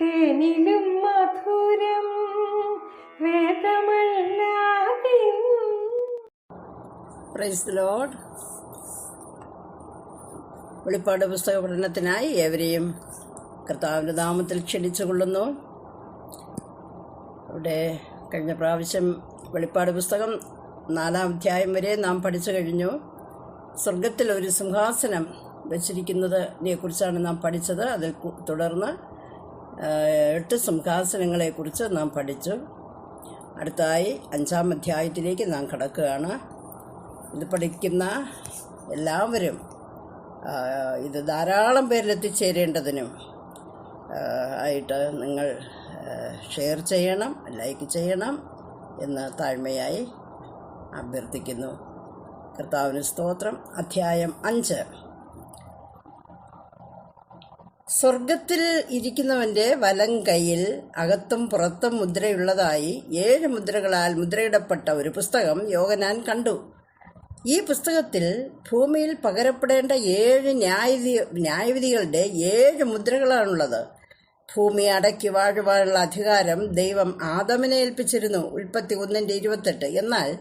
തേനിലും മധുരം വേദമല്ലാതെ പ്രൈസ് വെളിപ്പാട് പുസ്തക പഠനത്തിനായി ഏവരെയും കർത്താവിന്റെ നാമത്തിൽ ക്ഷണിച്ചു കൊള്ളുന്നു ഇവിടെ കഴിഞ്ഞ പ്രാവശ്യം വെളിപ്പാട് പുസ്തകം നാലാം അധ്യായം വരെ നാം പഠിച്ചു കഴിഞ്ഞു. സ്വർഗത്തിൽ ഒരു സിംഹാസനം വച്ചിരിക്കുന്നതിനെ കുറിച്ചാണ് നാം പഠിച്ചത്. അതിൽ തുടർന്ന് എട്ട് സിംഹാസനങ്ങളെക്കുറിച്ച് നാം പഠിച്ചു. അടുത്തായി അഞ്ചാം അധ്യായത്തിലേക്ക് നാം കടക്കുകയാണ്. ഇത് പഠിക്കുന്ന എല്ലാവരും ഇത് ധാരാളം പേരിൽ എത്തിച്ചേരേണ്ടതിനും ആയിട്ട് നിങ്ങൾ ഷെയർ ചെയ്യണം ലൈക്ക് ചെയ്യണം എന്ന് താഴ്മയായി അഭ്യർത്ഥിക്കുന്നു. കർത്താവിന് സ്തോത്രം. അധ്യായം അഞ്ച്. സ്വർഗത്തിൽ ഇരിക്കുന്നവന്റെ വലം കൈയിൽ അകത്തും പുറത്തും മുദ്രയുള്ളതായി ഏഴ് മുദ്രകളാൽ മുദ്രയിടപ്പെട്ട ഒരു പുസ്തകം യോഗനാൻ കണ്ടു. ഈ പുസ്തകത്തിൽ ഭൂമിയിൽ പകരപ്പെടേണ്ട ഏഴ് ന്യായവിധി ന്യായവിധികളുടെ ഏഴ് മുദ്രകളാണുള്ളത്. ഭൂമി അടക്കി വാഴുവാനുള്ള അധികാരം ദൈവം ആദമിനെ ഏൽപ്പിച്ചിരുന്നു. ഉൽപ്പത്തി ഒന്നിന്റെ ഇരുപത്തെട്ട്. എന്നാൽ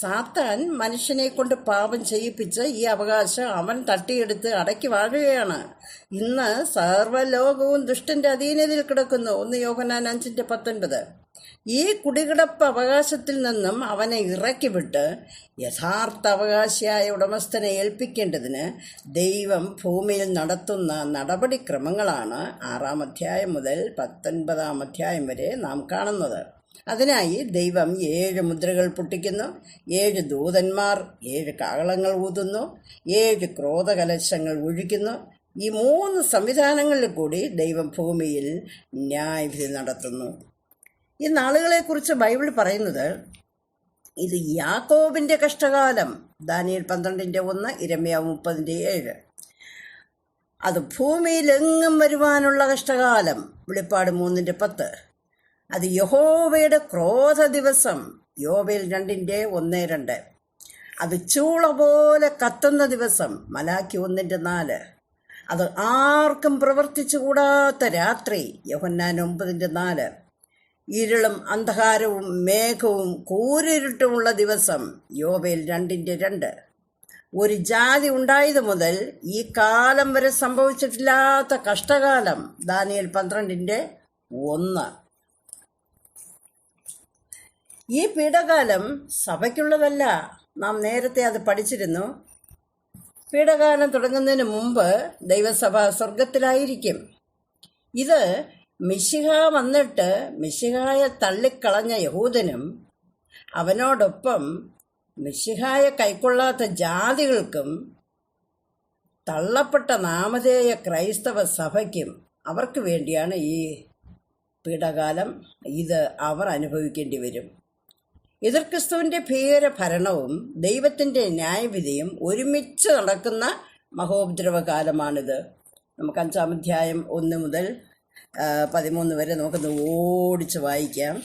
സാത്താൻ മനുഷ്യനെ കൊണ്ട് പാപം ചെയ്യിപ്പിച്ച് ഈ അവകാശം അവൻ തട്ടിയെടുത്ത് അടക്കി വാഴുകയാണ്. ഇന്ന് സർവലോകവും ദുഷ്ടന്റെ അധീനതയിൽ കിടക്കുന്നു. ഒന്ന് യോഹനാൻ അഞ്ചിന്റെ പത്തൊൻപത്. ഈ കുടികിടപ്പ് അവകാശത്തിൽ നിന്നും അവനെ ഇറക്കിവിട്ട് യഥാർത്ഥ അവകാശിയായ ഉടമസ്ഥനെ ഏൽപ്പിക്കേണ്ടതിന് ദൈവം ഭൂമിയിൽ നടത്തുന്ന നടപടിക്രമങ്ങളാണ് ആറാം അധ്യായം മുതൽ പത്തൊൻപതാം അധ്യായം വരെ നാം കാണുന്നത്. അതിനായി ദൈവം ഏഴ് മുദ്രകൾ പൊട്ടിക്കുന്നു. ഏഴ് ദൂതന്മാർ ഏഴ് കാകളങ്ങൾ ഊതുന്നു. ഏഴ് ക്രോധകലശങ്ങൾ ഒഴിക്കുന്നു. ഈ മൂന്ന് സംവിധാനങ്ങളിൽ കൂടി ദൈവം ഭൂമിയിൽ ന്യായവിധി നടത്തുന്നു. ഈ നാളുകളെക്കുറിച്ച് ബൈബിൾ പറയുന്നത് ഇത് യാക്കോബിന്റെ കഷ്ടകാലം. ദാനിയൽ പന്ത്രണ്ടിന്റെ ഒന്ന് ഇരമ്യ മുപ്പതിന്റെ ഏഴ്. അത് ഭൂമിയിലെങ്ങും വരുവാനുള്ള കഷ്ടകാലം. വെളിപ്പാട് മൂന്നിന്റെ പത്ത്. അത് യഹോവയുടെ ക്രോധ ദിവസം യോബേൽ രണ്ടിന്റെ ഒന്ന് രണ്ട്. അത് ചൂള പോലെ കത്തുന്ന ദിവസം മലാക്കി ഒന്നിന്റെ നാല്. അത് ആർക്കും പ്രവർത്തിച്ചുകൂടാത്ത രാത്രി യഹന്നാൻ ഒമ്പതിന്റെ നാല്. ഇരുളും അന്ധകാരവും മേഘവും കൂരിരുട്ടുമുള്ള ദിവസം യോബേൽ രണ്ടിന്റെ രണ്ട്. ഒരു ജാതി ഉണ്ടായത് മുതൽ ഈ കാലം വരെ സംഭവിച്ചിട്ടില്ലാത്ത കഷ്ടകാലം ദാനിയൽ പന്ത്രണ്ടിന്റെ ഒന്ന്. ഈ പീഠകാലം സഭയ്ക്കുള്ളതല്ല. നാം നേരത്തെ അത് പഠിച്ചിരുന്നു. പീഠകാലം തുടങ്ങുന്നതിന് മുമ്പ് ദൈവസഭ സ്വർഗത്തിലായിരിക്കും ഇത് മിശിഹ വന്നിട്ട് മിശിഹായെ തള്ളിക്കളഞ്ഞ യഹൂദനും അവനോടൊപ്പം മിശിഹായെ കൈക്കൊള്ളാത്ത ജാതികൾക്കും തള്ളപ്പെട്ട നാമധേയ ക്രൈസ്തവ സഭയ്ക്കും അവർക്ക് വേണ്ടിയാണ് ഈ പീഠകാലം. ഇത് അവർ അനുഭവിക്കേണ്ടി വരും. എതിർക്രിസ്തുവിന്റെ ഭീകര ഭരണവും ദൈവത്തിന്റെ ന്യായവിധിയും ഒരുമിച്ച് നടക്കുന്ന മഹോപദ്രവകാലമാണിത്. നമുക്ക് അഞ്ചാം അധ്യായം ഒന്ന് മുതൽ പതിമൂന്ന് വരെ നമുക്കൊന്ന് ഓടിച്ച് വായിക്കാം.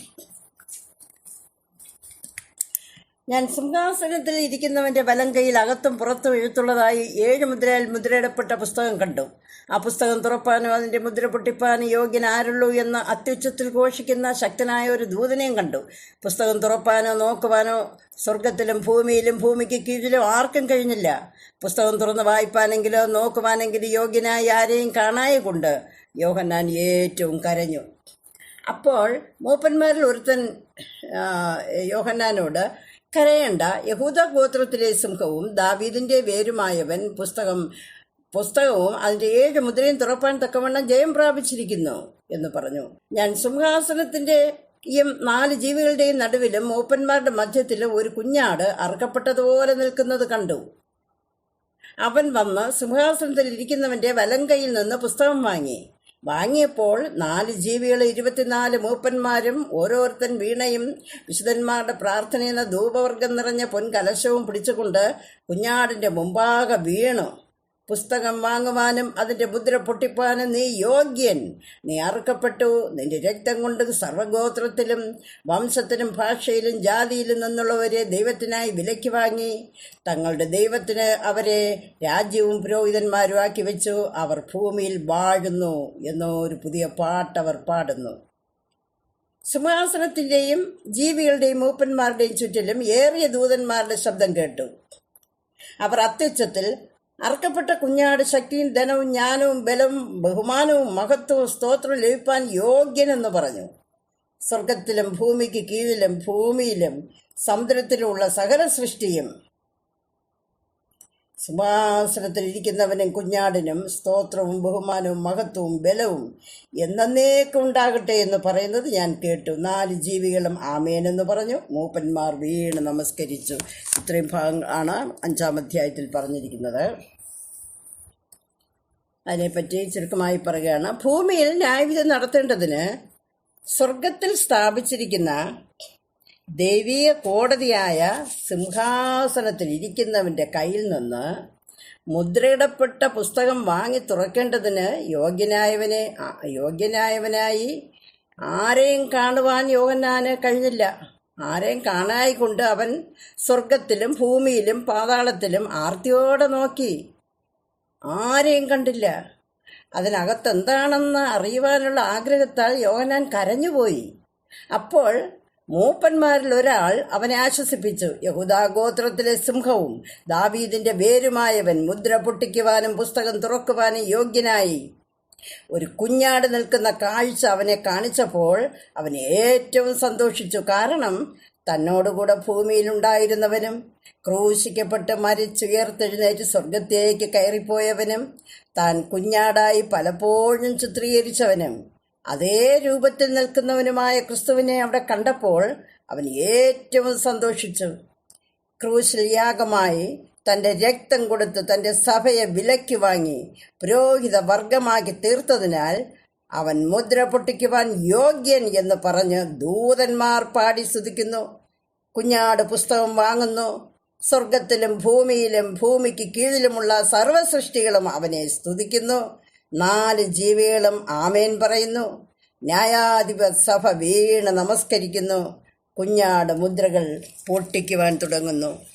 ഞാൻ സിംഹാസനത്തിൽ ഇരിക്കുന്നവന്റെ വലം കൈയിൽ അകത്തും പുറത്തും എഴുത്തുള്ളതായി ഏഴ് മുദ്രയിൽ മുദ്രയിടപ്പെട്ട പുസ്തകം കണ്ടു. ആ പുസ്തകം തുറപ്പാനും അതിന്റെ മുദ്ര പൊട്ടിപ്പാനും യോഗ്യൻ ആരുള്ളൂ എന്ന് അത്യുച്ചത്തിൽ ഘോഷിക്കുന്ന ശക്തനായ ഒരു ദൂതനെയും കണ്ടു. പുസ്തകം തുറപ്പാനോ നോക്കുവാനോ സ്വർഗത്തിലും ഭൂമിയിലും ഭൂമിക്ക് കീഴിലും ആർക്കും കഴിഞ്ഞില്ല. പുസ്തകം തുറന്ന് വായിപ്പാനെങ്കിലോ നോക്കുവാനെങ്കിലും യോഗ്യനായി ആരെയും കാണായെ കൊണ്ട് യോഹന്നാൻ ഏറ്റവും കരഞ്ഞു. അപ്പോൾ മൂപ്പന്മാരിൽ ഒരുത്തൻ യോഹന്നാനോട് കരയണ്ട യഹൂദ ഗോത്രത്തിലെ സിംഹവും ദാവീദിന്റെ വേരുമായവൻ പുസ്തകം പുസ്തകവും അതിന്റെ ഏഴ് മുദ്രയും തുറപ്പാൻ തക്കവണ്ണം ജയം പ്രാപിച്ചിരിക്കുന്നു എന്ന് പറഞ്ഞു. ഞാൻ സിംഹാസനത്തിന്റെ ഈ നാല് ജീവികളുടെയും നടുവിലും മൂപ്പന്മാരുടെ മധ്യത്തിലും ഒരു കുഞ്ഞാട് അറുക്കപ്പെട്ടതുപോലെ നിൽക്കുന്നത് കണ്ടു. അവൻ വന്ന് സിംഹാസനത്തിൽ ഇരിക്കുന്നവന്റെ വലം കൈയിൽ നിന്ന് പുസ്തകം വാങ്ങി. വാങ്ങിയപ്പോൾ നാല് ജീവികൾ ഇരുപത്തിനാല് മൂപ്പന്മാരും ഓരോരുത്തൻ വീണയും വിശുദ്ധന്മാരുടെ പ്രാർത്ഥനയെന്ന ധൂപവർഗം നിറഞ്ഞ പൊൻകലശവും പിടിച്ചുകൊണ്ട് കുഞ്ഞാടിന്റെ മുമ്പാകെ വീണു. പുസ്തകം വാങ്ങുവാനും അതിന്റെ മുദ്ര പൊട്ടിപ്പാനും നീ യോഗ്യൻ. നീ അറുക്കപ്പെട്ടു. നിന്റെ രക്തം കൊണ്ട് സർവഗോത്രത്തിലും വംശത്തിലും ഭാഷയിലും ജാതിയിലും നിന്നുള്ളവരെ ദൈവത്തിനായി വിലയ്ക്ക് വാങ്ങി. തങ്ങളുടെ ദൈവത്തിന് അവരെ രാജ്യവും പുരോഹിതന്മാരും ആക്കി വെച്ചു. അവർ ഭൂമിയിൽ വാഴുന്നു എന്നൊരു പുതിയ പാട്ട് അവർ പാടുന്നു. സിംഹാസനത്തിന്റെയും ജീവികളുടെയും മൂപ്പന്മാരുടെയും ചുറ്റിലും ഏറിയ ദൂതന്മാരുടെ ശബ്ദം കേട്ടു. അവർ അത്യുച്ചത്തിൽ അർക്കപ്പെട്ട കുഞ്ഞാട് ശക്തിയും ധനവും ജ്ഞാനവും ബലവും ബഹുമാനവും മഹത്വവും സ്തോത്രവും ലഭിപ്പാൻ യോഗ്യനെന്ന് പറഞ്ഞു. സ്വർഗത്തിലും ഭൂമിക്ക് കീഴിലും ഭൂമിയിലും സമുദ്രത്തിലുമുള്ള സകല സൃഷ്ടിയും സിംഹാസനത്തിൽ ഇരിക്കുന്നവനും കുഞ്ഞാടിനും സ്തോത്രവും ബഹുമാനവും മഹത്വവും ബലവും എന്നേക്കും ഉണ്ടാകട്ടെ എന്ന് പറയുന്നത് ഞാൻ കേട്ടു. നാല് ജീവികളും ആമേനെന്ന് പറഞ്ഞു. മൂപ്പന്മാർ വീണ് നമസ്കരിച്ചു. ഇത്രയും ഭാഗം ആണ് അഞ്ചാം അധ്യായത്തിൽ പറഞ്ഞിരിക്കുന്നത്. അതിനെപ്പറ്റി ചുരുക്കമായി പറയുകയാണ്. ഭൂമിയിൽ ന്യായവിധി നടത്തേണ്ടതിന് സ്വർഗത്തിൽ സ്ഥാപിച്ചിരിക്കുന്ന ദൈവീയ കോടതിയായ സിംഹാസനത്തിൽ ഇരിക്കുന്നവന്റെ കയ്യിൽ നിന്ന് മുദ്രയിടപ്പെട്ട പുസ്തകം വാങ്ങി തുറക്കേണ്ടതിന് യോഗ്യനായവനെ യോഗ്യനായവനായി ആരെയും കാണുവാൻ യോഗനാന് കഴിഞ്ഞില്ല. ആരെയും കാണായിക്കൊണ്ട് അവൻ സ്വർഗത്തിലും ഭൂമിയിലും പാതാളത്തിലും ആർത്തിയോടെ നോക്കി. ആരെയും കണ്ടില്ല. അതിനകത്ത് എന്താണെന്ന് അറിയുവാനുള്ള ആഗ്രഹത്താൽ യോഗനാൻ കരഞ്ഞുപോയി. അപ്പോൾ മൂപ്പന്മാരിൽ ഒരാൾ അവനെ ആശ്വസിപ്പിച്ചു. യഹൂദാഗോത്രത്തിലെ സിംഹവും ദാവീദിന്റെ വേരുമായവൻ മുദ്ര പൊട്ടിക്കുവാനും പുസ്തകം തുറക്കുവാനും യോഗ്യനായി. ഒരു കുഞ്ഞാട് നിൽക്കുന്ന കാഴ്ച അവനെ കാണിച്ചപ്പോൾ അവൻ ഏറ്റവും സന്തോഷിച്ചു. കാരണം തന്നോടുകൂടെ ഭൂമിയിലുണ്ടായിരുന്നവനും ക്രൂശിക്കപ്പെട്ട് മരിച്ചുയർത്തെഴുന്നേറ്റ് സ്വർഗത്തേക്ക് കയറിപ്പോയവനും താൻ കുഞ്ഞാടായി പലപ്പോഴും ചിത്രീകരിച്ചവനും. അതേ രൂപത്തിൽ നിൽക്കുന്നവനുമായ ക്രിസ്തുവിനെ അവിടെ കണ്ടപ്പോൾ അവൻ ഏറ്റവും സന്തോഷിച്ചു. ക്രൂശിൽ യാഗമായി തന്റെ രക്തം കൊടുത്ത് തന്റെ സഭയെ വിലയ്ക്ക് വാങ്ങി പുരോഹിത വർഗമാക്കി തീർത്തതിനാൽ അവൻ മുദ്ര പൊട്ടിക്കുവാൻ യോഗ്യൻ എന്ന് പറഞ്ഞ് ദൂതന്മാർ പാടി സ്തുതിക്കുന്നു. കുഞ്ഞാട് പുസ്തകം വാങ്ങുന്നു. സ്വർഗത്തിലും ഭൂമിയിലും ഭൂമിക്ക് കീഴിലുമുള്ള സർവസൃഷ്ടികളും അവനെ സ്തുതിക്കുന്നു. നാല് ജീവികളും ആമേൻ പറയുന്നു. ന്യായാധിപ സഭ വീണ് നമസ്കരിക്കുന്നു. കുഞ്ഞാട് മുദ്രകൾ പൊട്ടിക്കുവാൻ തുടങ്ങുന്നു.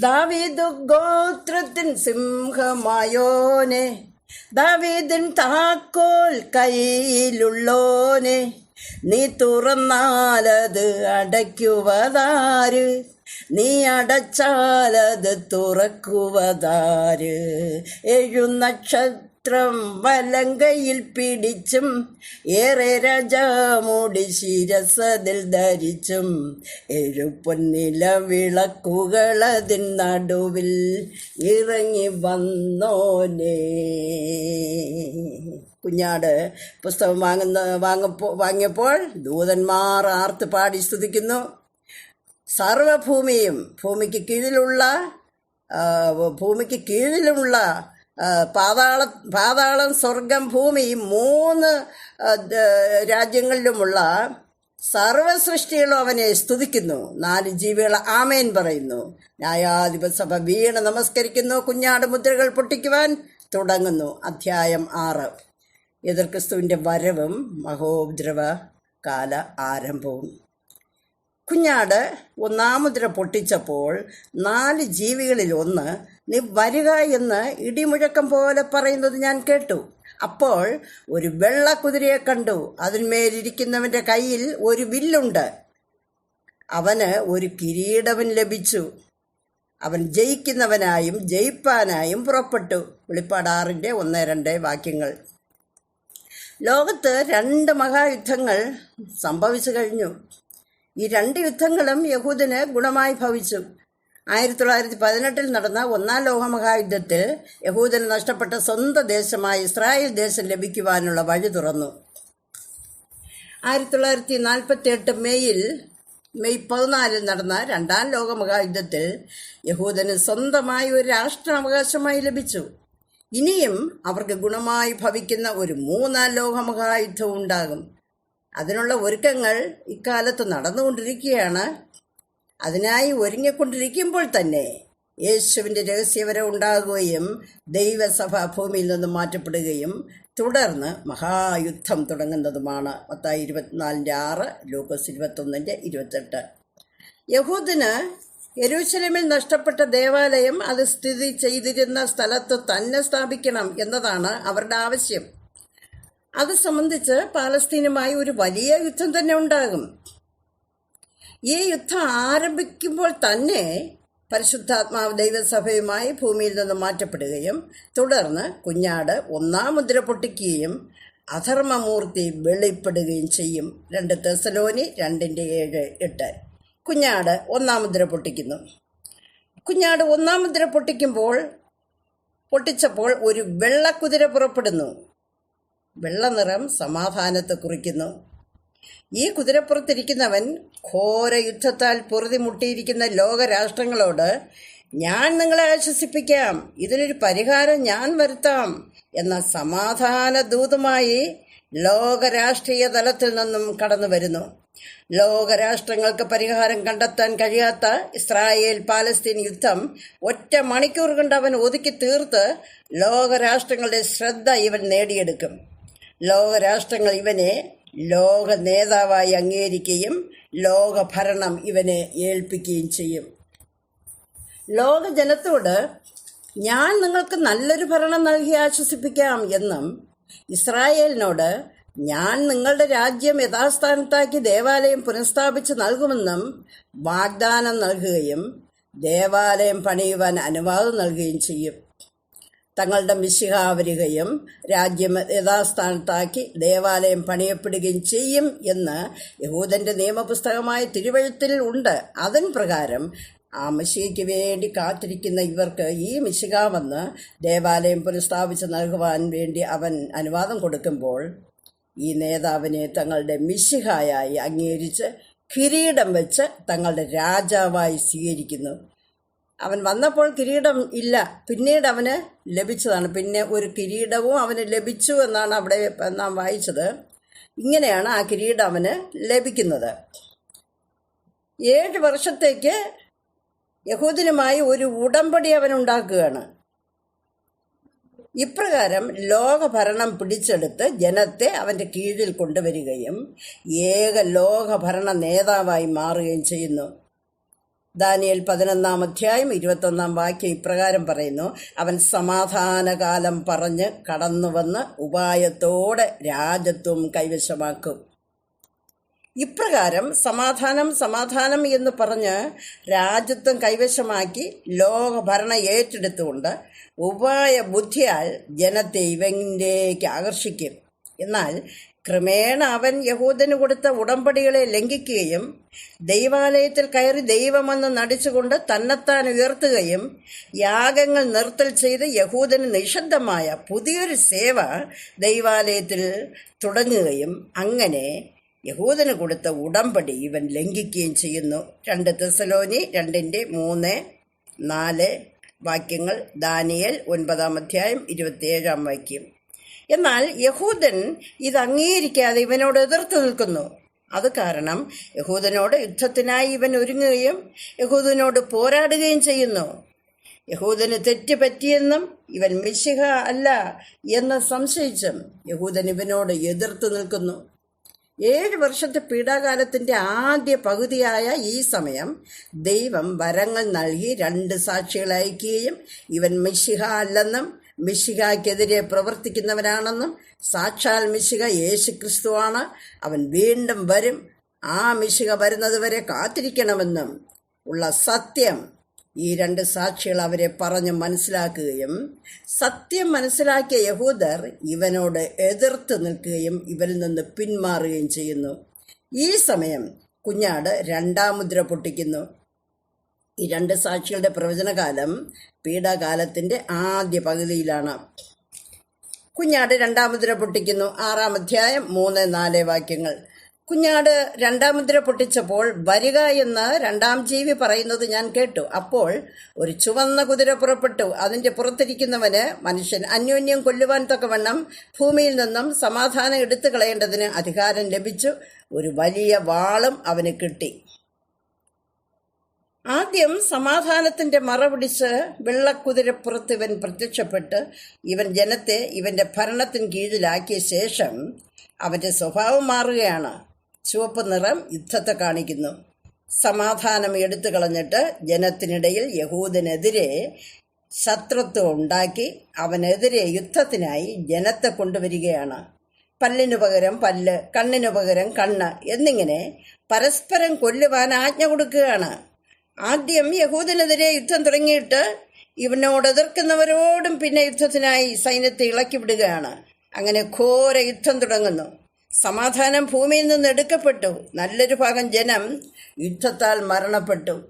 ദാവീദു ഗോത്രത്തിൻ സിംഹമായോനെ ദാവീദിൻ താക്കോൽ കയ്യിലുള്ളോനെ നീ തുറന്നാലത് അടയ്ക്കുവതാര്? നീ അടച്ചാലത് തുറക്കുവതാര്? എഴുനക്ഷത്രം വലങ്കയിൽ പിടിച്ചും ഏറെ രാജാമൂടി ശിരസതിൽ ധരിച്ചും എഴുപ്പൊന്നില വിളക്കുകളതിൻ നടുവിൽ ഇറങ്ങി വന്നോനേ. കുഞ്ഞാട് പുസ്തകം വാങ്ങുന്ന വാങ്ങപ്പോ വാങ്ങിയപ്പോൾ ദൂതന്മാർ ആർത്ത് പാടി സ്തുതിക്കുന്നു. സർവഭൂമിയും ഭൂമിക്ക് കീഴിലുള്ള ഭൂമിക്ക് കീഴിലുമുള്ള ആ, പാതാള പാതാളം സ്വർഗം ഭൂമി മൂന്ന് രാജ്യങ്ങളിലുമുള്ള സർവസൃഷ്ടികളും അവനെ സ്തുതിക്കുന്നു. നാല് ജീവികൾ ആമേൻ പറയുന്നു. ന്യായാധിപ സഭ വീണ് നമസ്കരിക്കുന്നു. കുഞ്ഞാട് മുദ്രകൾ പൊട്ടിക്കുവാൻ തുടങ്ങുന്നു. അധ്യായം ആറ്. എതിർക്രിസ്തുവിന്റെ വരവും മഹോദ്രവ കാല ആരംഭവും. കുഞ്ഞാട് ഒന്നാമുദ്ര പൊട്ടിച്ചപ്പോൾ നാല് ജീവികളിൽ ഒന്ന് നീ വരിക എന്ന് ഇടിമുഴക്കം പോലെ പറയുന്നത് ഞാൻ കേട്ടു. അപ്പോൾ ഒരു വെള്ള കുതിരയെ കണ്ടു. അതിന്മേലിരിക്കുന്നവന്റെ കയ്യിൽ ഒരു വില്ലുണ്ട്. അവന് ഒരു കിരീടവൻ ലഭിച്ചു. അവൻ ജയിക്കുന്നവനായും ജയിപ്പാനായും പുറപ്പെട്ടു. വെളിപ്പാടാറിന്റെ ഒന്ന് രണ്ട് വാക്യങ്ങൾ. ലോകത്ത് രണ്ട് മഹായുദ്ധങ്ങൾ സംഭവിച്ചു കഴിഞ്ഞു. ഈ രണ്ട് യുദ്ധങ്ങളും യഹൂദിന് ഗുണമായി ഭവിച്ചു. ആയിരത്തി തൊള്ളായിരത്തി പതിനെട്ടിൽ നടന്ന ഒന്നാം ലോകമഹായുദ്ധത്തിൽ യഹൂദന് നഷ്ടപ്പെട്ട സ്വന്തം ദേശമായ ഇസ്രായേൽ ദേശം ലഭിക്കുവാനുള്ള വഴി തുറന്നു. ആയിരത്തി തൊള്ളായിരത്തി നാൽപ്പത്തി എട്ട് മെയ്യിൽ മെയ് പതിനാലിൽ നടന്ന രണ്ടാം ലോകമഹായുദ്ധത്തിൽ യഹൂദന് സ്വന്തമായി ഒരു രാഷ്ട്രാവകാശമായി ലഭിച്ചു. ഇനിയും അവർക്ക് ഗുണമായി ഭവിക്കുന്ന ഒരു മൂന്നാം ലോകമഹായുദ്ധം ഉണ്ടാകും. അതിനുള്ള ഒരുക്കങ്ങൾ ഇക്കാലത്ത് നടന്നുകൊണ്ടിരിക്കുകയാണ്. അതിനായി ഒരുങ്ങിക്കൊണ്ടിരിക്കുമ്പോൾ തന്നെ യേശുവിന്റെ രഹസ്യവരം ഉണ്ടാകുകയും ദൈവസഭ ഭൂമിയിൽ നിന്ന് മാറ്റപ്പെടുകയും തുടർന്ന് മഹായുദ്ധം തുടങ്ങുന്നതുമാണ്. മത്തായി ഇരുപത്തിനാലിന്റെ ആറ് ലൂക്കോസ് ഇരുപത്തൊന്നിന്റെ ഇരുപത്തെട്ട്. യഹൂദിന് യരൂശലമിൽ നഷ്ടപ്പെട്ട ദേവാലയം അത് സ്ഥിതി ചെയ്തിരുന്ന സ്ഥലത്ത് തന്നെ സ്ഥാപിക്കണം എന്നതാണ് അവരുടെ ആവശ്യം. അത് സംബന്ധിച്ച് പാലസ്തീനുമായി ഒരു വലിയ യുദ്ധം തന്നെ ഉണ്ടാകും. ഈ യുദ്ധം ആരംഭിക്കുമ്പോൾ തന്നെ പരിശുദ്ധാത്മാവ് ദൈവസഭയുമായി ഭൂമിയിൽ നിന്ന് മാറ്റപ്പെടുകയും തുടർന്ന് കുഞ്ഞാട് ഒന്നാം മുദ്ര പൊട്ടിക്കുകയും അധർമ്മമൂർത്തി വെളിപ്പെടുകയും ചെയ്യും. രണ്ട് തെസലോനി രണ്ടിന്റെ ഏഴ് എട്ട്. കുഞ്ഞാട് ഒന്നാം മുദ്ര പൊട്ടിക്കുന്നു. കുഞ്ഞാട് ഒന്നാം മുദ്ര പൊട്ടിക്കുമ്പോൾ പൊട്ടിച്ചപ്പോൾ ഒരു വെള്ളക്കുതിര പുറപ്പെടുന്നു. വെള്ള നിറം സമാധാനത്തെ കുറിക്കുന്നു. ഈ കുതിരപ്പുറത്തിരിക്കുന്നവൻ ഘോര യുദ്ധത്താൽ പൊറുതിമുട്ടിയിരിക്കുന്ന ലോകരാഷ്ട്രങ്ങളോട് ഞാൻ നിങ്ങളെ ആശ്വസിപ്പിക്കാം. ഇതിനൊരു പരിഹാരം ഞാൻ വരുത്താം എന്ന സമാധാന ദൂതുമായി ലോകരാഷ്ട്രീയ തലത്തിൽ നിന്നും കടന്നു വരുന്നു. ലോകരാഷ്ട്രങ്ങൾക്ക് പരിഹാരം കണ്ടെത്താൻ കഴിയാത്ത ഇസ്രായേൽ പാലസ്തീൻ യുദ്ധം ഒറ്റ മണിക്കൂർ കൊണ്ട് അവൻ ഒതുക്കി തീർത്ത് ലോകരാഷ്ട്രങ്ങളുടെ ശ്രദ്ധ ഇവൻ നേടിയെടുക്കും. ലോകരാഷ്ട്രങ്ങൾ ഇവനെ ലോക നേതാവായി അംഗീകരിക്കുകയും ലോകഭരണം ഇവനെ ഏൽപ്പിക്കുകയും ചെയ്യും. ലോക ജനത്തോട് ഞാൻ നിങ്ങൾക്ക് നല്ലൊരു ഭരണം നൽകി ആശ്വസിപ്പിക്കാം എന്നും ഇസ്രായേലിനോട് ഞാൻ നിങ്ങളുടെ രാജ്യം യഥാസ്ഥാനത്താക്കി ദേവാലയം പുനഃസ്ഥാപിച്ച് നൽകുമെന്നും വാഗ്ദാനം നൽകുകയും ദേവാലയം പണിയുവാൻ അനുവാദം നൽകുകയും ചെയ്യും. തങ്ങളുടെ മിശിഹ വരികയും രാജ്യം യഥാസ്ഥാനത്താക്കി ദേവാലയം പണിയപ്പെടുകയും ചെയ്യും എന്ന് യഹൂദന്റെ നിയമപുസ്തകമായ തിരുവഴുത്തിൽ ഉണ്ട്. അതിൻ പ്രകാരം ആ മിശിഹയ്ക്ക് വേണ്ടി കാത്തിരിക്കുന്ന ഇവർക്ക് ഈ മിശിക വന്ന് ദേവാലയം പുനഃസ്ഥാപിച്ച് നൽകുവാൻ വേണ്ടി അവൻ അനുവാദം കൊടുക്കുമ്പോൾ ഈ നേതാവിനെ തങ്ങളുടെ മിശിഹായായി അംഗീകരിച്ച് കിരീടം വെച്ച് തങ്ങളുടെ രാജാവായി സ്വീകരിക്കുന്നു. അവൻ വന്നപ്പോൾ കിരീടം ഇല്ല. പിന്നീട് അവന് ലഭിച്ചതാണ്. പിന്നെ ഒരു കിരീടവും അവന് ലഭിച്ചു എന്നാണ് അവിടെ നാം വായിച്ചത്. ഇങ്ങനെയാണ് ആ കിരീടം അവന് ലഭിക്കുന്നത്. ഏഴ് വർഷത്തേക്ക് യഹൂദിനുമായി ഒരു ഉടമ്പടി അവൻ ഉണ്ടാക്കുകയാണ്. ഇപ്രകാരം ലോകഭരണം പിടിച്ചെടുത്ത് ജനത്തെ അവന്റെ കീഴിൽ കൊണ്ടുവരികയും ഏക ലോകഭരണ നേതാവായി മാറുകയും ചെയ്യുന്നു. ദാനിയൽ പതിനൊന്നാം അധ്യായം ഇരുപത്തൊന്നാം വാക്യം ഇപ്രകാരം പറയുന്നു. അവൻ സമാധാനകാലം പറഞ്ഞ് കടന്നുവന്ന് ഉപായത്തോടെ രാജ്യത്വം കൈവശമാക്കും. ഇപ്രകാരം സമാധാനം സമാധാനം എന്ന് പറഞ്ഞ് രാജ്യത്വം കൈവശമാക്കി ലോകഭരണം ഏറ്റെടുത്തുകൊണ്ട് ഉപായ ബുദ്ധിയാൽ ജനത്തെ ഇവനിലേക്ക് ആകർഷിക്കും. എന്നാൽ ക്രമേണ അവൻ യഹൂദന് കൊടുത്ത ഉടമ്പടികളെ ലംഘിക്കുകയും ദൈവാലയത്തിൽ കയറി ദൈവമെന്ന് നടിച്ചുകൊണ്ട് തന്നെത്താൻ ഉയർത്തുകയും യാഗങ്ങൾ നിർത്തൽ ചെയ്ത് യഹൂദന് നിഷിദ്ധമായ പുതിയൊരു സേവ ദൈവാലയത്തിൽ തുടങ്ങുകയും അങ്ങനെ യഹൂദന് കൊടുത്ത ഉടമ്പടി ഇവൻ ലംഘിക്കുകയും ചെയ്യുന്നു. രണ്ട് തെസലോനി രണ്ടിന്റെ മൂന്ന് നാല് വാക്യങ്ങൾ. ദാനിയൽ ഒൻപതാം അധ്യായം ഇരുപത്തിയേഴാം വാക്യം. എന്നാൽ യഹൂദൻ ഇത് അംഗീകരിക്കാതെ ഇവനോട് എതിർത്തു നിൽക്കുന്നു. അത് കാരണം യഹൂദനോട് യുദ്ധത്തിനായി ഇവൻ ഒരുങ്ങുകയും യഹൂദനോട് പോരാടുകയും ചെയ്യുന്നു. യഹൂദന് തെറ്റ് പറ്റിയെന്നും ഇവൻ മിശിഹ അല്ല എന്ന് സംശയിച്ചും യഹൂദൻ ഇവനോട് എതിർത്തു നിൽക്കുന്നു. ഏഴ് വർഷത്തെ പീഡാകാലത്തിന്റെ ആദ്യ പകുതിയായ ഈ സമയം ദൈവം വരങ്ങൾ നൽകി രണ്ട് സാക്ഷികളെ അയക്കുകയും ഇവൻ മിശിഹ അല്ലെന്നും മിശിഹയ്ക്കെതിരെ പ്രവർത്തിക്കുന്നവരാണെന്നും സാക്ഷാൽ മിശിഹ യേശുക്രിസ്തുവാണ്. അവൻ വീണ്ടും വരും. ആ മിശിഹ വരുന്നതുവരെ കാത്തിരിക്കണമെന്നും ഉള്ള സത്യം ഈ രണ്ട് സാക്ഷികൾ അവരെ പറഞ്ഞു മനസ്സിലാക്കുകയും സത്യം മനസ്സിലാക്കിയ യഹൂദർ ഇവനോട് എതിർത്ത് നിൽക്കുകയും ഇവരിൽ നിന്ന് പിന്മാറുകയും ചെയ്യുന്നു. ഈ സമയം കുഞ്ഞാട് രണ്ടാം മുദ്ര പൊട്ടിക്കുന്നു. ഈ രണ്ട് സാക്ഷികളുടെ പ്രവചനകാലം പീഡാകാലത്തിന്റെ ആദ്യ പകുതിയിലാണ്. കുഞ്ഞാട് രണ്ടാമുദ്ര പൊട്ടിക്കുന്നു. ആറാം അധ്യായം മൂന്ന് നാല് വാക്യങ്ങൾ. കുഞ്ഞാട് രണ്ടാമുദ്ര പൊട്ടിച്ചപ്പോൾ വരിക എന്ന് രണ്ടാം ജീവി പറയുന്നത് ഞാൻ കേട്ടു. അപ്പോൾ ഒരു ചുവന്ന കുതിര പുറപ്പെട്ടു. അതിന്റെ പുറത്തിരിക്കുന്നവന് മനുഷ്യൻ അന്യോന്യം കൊല്ലുവാൻ തക്കവണ്ണം ഭൂമിയിൽ നിന്നും സമാധാനം എടുത്തു കളയേണ്ടതിന് അധികാരം ലഭിച്ചു. ഒരു വലിയ വാളും അവന് കിട്ടി. ആദ്യം സമാധാനത്തിന്റെ മറപിടിച്ച് വെള്ളക്കുതിരപ്പുറത്ത് ഇവൻ പ്രത്യക്ഷപ്പെട്ട് ഇവൻ ജനത്തെ ഇവന്റെ ഭരണത്തിന് കീഴിലാക്കിയ ശേഷം അവന്റെ സ്വഭാവം മാറുകയാണ്. ചുവപ്പ് നിറം യുദ്ധത്തെ കാണിക്കുന്നു. സമാധാനം എടുത്തു കളഞ്ഞിട്ട് ജനത്തിനിടയിൽ യഹൂദനെതിരെ ശത്രുത്വം ഉണ്ടാക്കി അവനെതിരെ യുദ്ധത്തിനായി ജനത്തെ കൊണ്ടുവരികയാണ്. പല്ലിനു പകരം പല്ല് കണ്ണിനു പകരം കണ്ണ് എന്നിങ്ങനെ പരസ്പരം കൊല്ലുവാൻ ആജ്ഞ കൊടുക്കുകയാണ്. ആദ്യം യഹൂദനെതിരെ യുദ്ധം തുടങ്ങിയിട്ട് ഇവനോട് എതിർക്കുന്നവരോടും പിന്നെ യുദ്ധത്തിനായി സൈന്യത്തെ ഇളക്കി വിടുകയാണ്. അങ്ങനെ ഘോര യുദ്ധം തുടങ്ങുന്നു. സമാധാനം ഭൂമിയിൽ നിന്ന് എടുക്കപ്പെട്ടു. നല്ലൊരു ഭാഗം ജനം യുദ്ധത്താൽ മരണപ്പെട്ടു.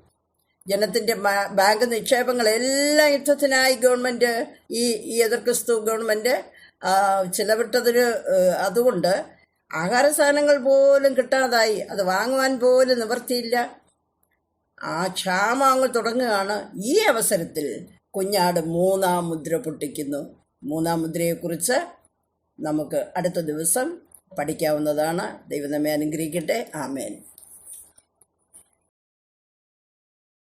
ജനത്തിന്റെ ബാ- ബാങ്ക് നിക്ഷേപങ്ങളെല്ലാം യുദ്ധത്തിനായി ഗവൺമെന്റ് ഈ ഈ എതിർ ക്രിസ്തു ഗവൺമെന്റ് ആ, ചിലവിട്ടതിന് അതുകൊണ്ട് ആഹാര സാധനങ്ങൾ പോലും കിട്ടാതായി. അത് വാങ്ങുവാൻ പോലും നിവർത്തിയില്ല. ആ ക്ഷാമം തുടങ്ങുകയാണ് ഈ അവസരത്തിൽ കുഞ്ഞാട് മൂന്നാം മുദ്ര പൊട്ടിക്കുന്നു. മൂന്നാം മുദ്രയെക്കുറിച്ച് നമുക്ക് അടുത്ത ദിവസം പഠിക്കാവുന്നതാണ്. ദൈവം അനുഗ്രഹിക്കട്ടെ. ആമേൻ.